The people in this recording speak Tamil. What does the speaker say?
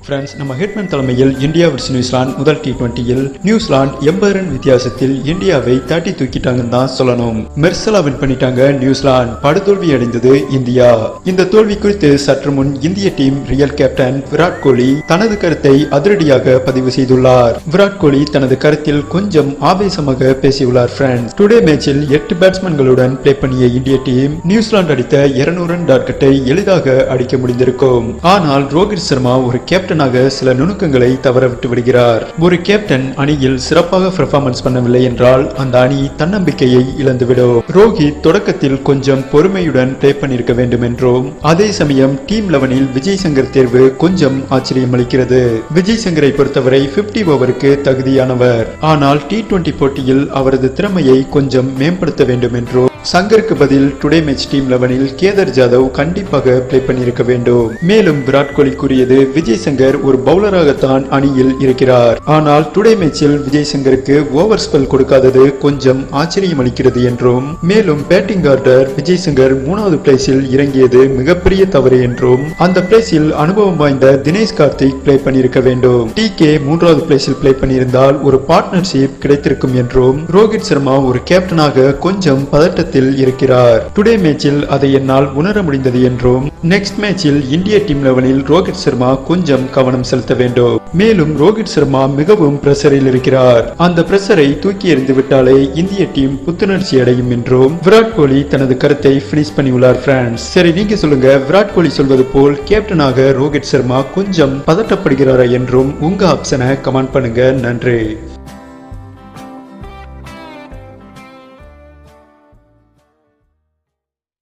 ஃப்ரெண்ட்ஸ் நம்ம ஹெட்மேன் தலைமையில் இந்தியா vs. நியூசிலாந்து முதல் டி டுவெண்ட்டியில் நியூசிலாந்து எண்பது ரன் வித்தியாசத்தில் இந்தியாவை தாட்டி தூக்கிட்டாங்கன்னு தான் சொல்லணும். மெர்சலா வின் பண்ணிட்டாங்க நியூசிலாந்து படுதோல்வி அடைந்தது இந்தியா. இந்த தோல்வி குறித்து சற்று முன் இந்திய team real captain Virat Kohli தனது கருத்தை அதிரடியாக பதிவு செய்துள்ளார். விராட் கோலி தனது கருத்தில் கொஞ்சம் ஆவேசமாக பேசியுள்ளார் ஃப்ரெண்ட்ஸ் டுடே மேட்சில் எட்டு பேட்ஸ்மேன்களுடன் பிளே பண்ணிய இந்திய டீம் நியூசிலாந்து அடித்த 200 ரன் டார்கெட்டை எளிதாக அடிக்க முடிந்திருக்கும். ஆனால் ரோஹித் சர்மா ஒரு கேப்டனாக சில நுணுக்கங்களை தவறவிட்டு விடுகிறார். ஒரு கேப்டன் அணியில் சிறப்பாக பெர்ஃபார்மன்ஸ் பண்ணவில்லை என்றால் அந்த அணி தன்னம்பிக்கையை இழந்துவிடும். ரோஹித் தொடக்கத்தில் கொஞ்சம் பொறுமையுடன் பிளே பண்ணியிருக்க வேண்டும் என்றும் அதே சமயம் டீம் லெவனில் விஜய் சங்கர் தேர்வு கொஞ்சம் ஆச்சரியம் அளிக்கிறது விஜய் சங்கரை பொறுத்தவரை 50 ஓவருக்கு தகுதியானவர். ஆனால் டி டுவெண்டி போட்டியில் அவரது திறமையை கொஞ்சம் மேம்படுத்த வேண்டும் என்றும் சங்கருக்கு பதில் டுடே மேட்ச் டீம் லெவனில் கேதர் ஜாதவ் கண்டிப்பாக பிளே பண்ணியிருக்க வேண்டும். மேலும் விராட் கோலி கூறியது விஜய் சங்கர் ஒரு பவுலராகத்தான் அணியில் இருக்கிறார். ஆனால் டுடே மேட்சில் விஜய் சங்கருக்கு ஓவர் ஸ்பெல் கொடுக்காதது கொஞ்சம் ஆச்சரியம் அளிக்கிறது என்றும் மேலும் பேட்டிங் ஆர்டர் விஜய் சங்கர் மூணாவது பிளேஸில் இறங்கியது மிகப்பெரிய தவறு என்றும் அந்த பிளேஸில் அனுபவம் வாய்ந்த தினேஷ் கார்த்திக் பிளே பண்ணியிருக்க வேண்டும். டி கே மூன்றாவது பிளேஸில் பிளே பண்ணியிருந்தால் ஒரு பார்ட்னர்ஷிப் கிடைத்திருக்கும் என்றும் ரோஹித் சர்மா ஒரு கேப்டனாக கொஞ்சம் பதட்டத்தில் இருக்கிறார். டுடே மேட்சில் அதை என்னால் உணர முடிந்தது என்றும் நெக்ஸ்ட் மேட்சில் இந்திய டீம் லெவலில் ரோஹித் சர்மா கொஞ்சம் கவனம் செலுத்த வேண்டும். மேலும் ரோஹித் சர்மா மிகவும் பிரஷரில் இருக்கிறார். அந்த பிரஷரை தூக்கி எறிந்து விட்டாலே இந்திய டீம் புத்துணர்ச்சி அடையும் என்றும் விராட் கோலி தனது கருத்தை பினிஷ் பண்ணியுள்ளார் பிரான்ஸ் சரி நீங்க சொல்லுங்க விராட் கோலி சொல்வது போல் கேப்டனாக ரோஹித் சர்மா கொஞ்சம் பதட்டப்படுகிறாரா என்றும் உங்க ஆப்ஷனை கமெண்ட் பண்ணுங்க. நன்றி.